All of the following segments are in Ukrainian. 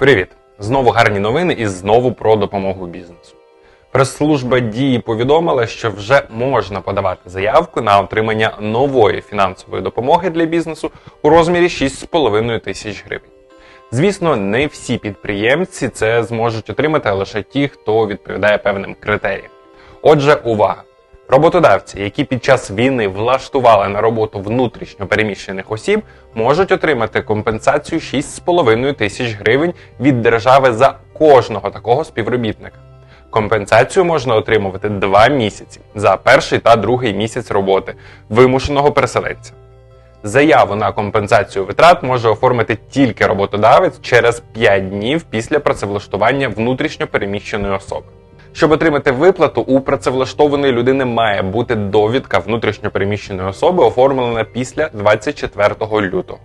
Привіт! Знову гарні новини і знову про допомогу бізнесу. Прес-служба дії повідомила, що вже можна подавати заявку на отримання нової фінансової допомоги для бізнесу у розмірі 6,5 тисяч гривень. Звісно, не всі підприємці це зможуть отримати, а лише ті, хто відповідає певним критеріям. Отже, увага! Роботодавці, які під час війни влаштували на роботу внутрішньо переміщених осіб, можуть отримати компенсацію 6,5 тисяч гривень від держави за кожного такого співробітника. Компенсацію можна отримувати 2 місяці за перший та другий місяць роботи вимушеного переселенця. Заяву на компенсацію витрат може оформити тільки роботодавець через 5 днів після працевлаштування внутрішньо переміщеної особи. Щоб отримати виплату, у працевлаштованої людини має бути довідка внутрішньо переміщеної особи, оформлена після 24 лютого.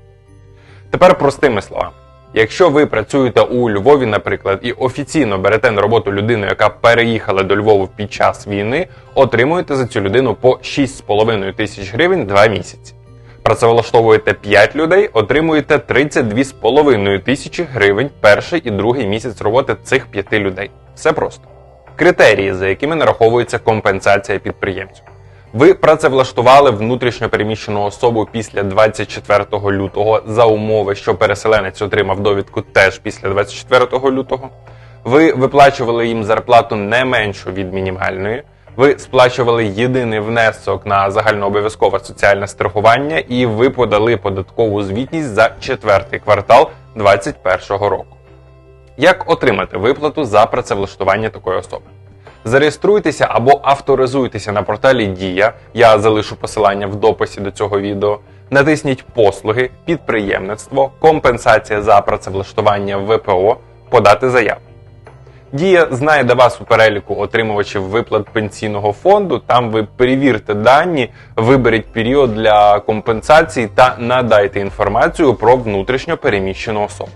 Тепер простими словами. Якщо ви працюєте у Львові, наприклад, і офіційно берете на роботу людину, яка переїхала до Львову під час війни, отримуєте за цю людину по 6,5 тисяч гривень 2 місяці. Працевлаштовуєте 5 людей, отримуєте 32,5 тисячі гривень перший і другий місяць роботи цих 5 людей. Все просто. Критерії, за якими нараховується компенсація підприємцю. Ви працевлаштували внутрішньо переміщену особу після 24 лютого за умови, що переселенець отримав довідку теж після 24 лютого. Ви виплачували їм зарплату не меншу від мінімальної. Ви сплачували єдиний внесок на загальнообов'язкове соціальне страхування, і ви подали податкову звітність за четвертий квартал 2021 року. Як отримати виплату за працевлаштування такої особи? Зареєструйтеся або авторизуйтеся на порталі Дія. Я залишу посилання в дописі до цього відео. Натисніть послуги, підприємництво, компенсація за працевлаштування ВПО, подати заяву. Дія знайде вас у переліку отримувачів виплат пенсійного фонду. Там ви перевірте дані, виберіть період для компенсації та надайте інформацію про внутрішньо переміщену особу.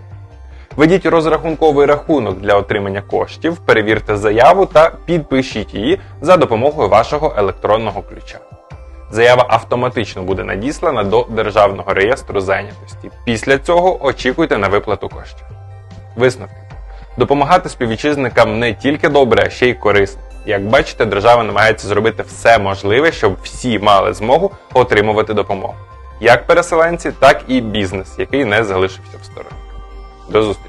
Введіть розрахунковий рахунок для отримання коштів, перевірте заяву та підпишіть її за допомогою вашого електронного ключа. Заява автоматично буде надіслана до Державного реєстру зайнятості. Після цього очікуйте на виплату коштів. Висновки. Допомагати співвітчизникам не тільки добре, а ще й корисно. Як бачите, держава намагається зробити все можливе, щоб всі мали змогу отримувати допомогу. Як переселенці, так і бізнес, який не залишився в стороні. До зустрічі!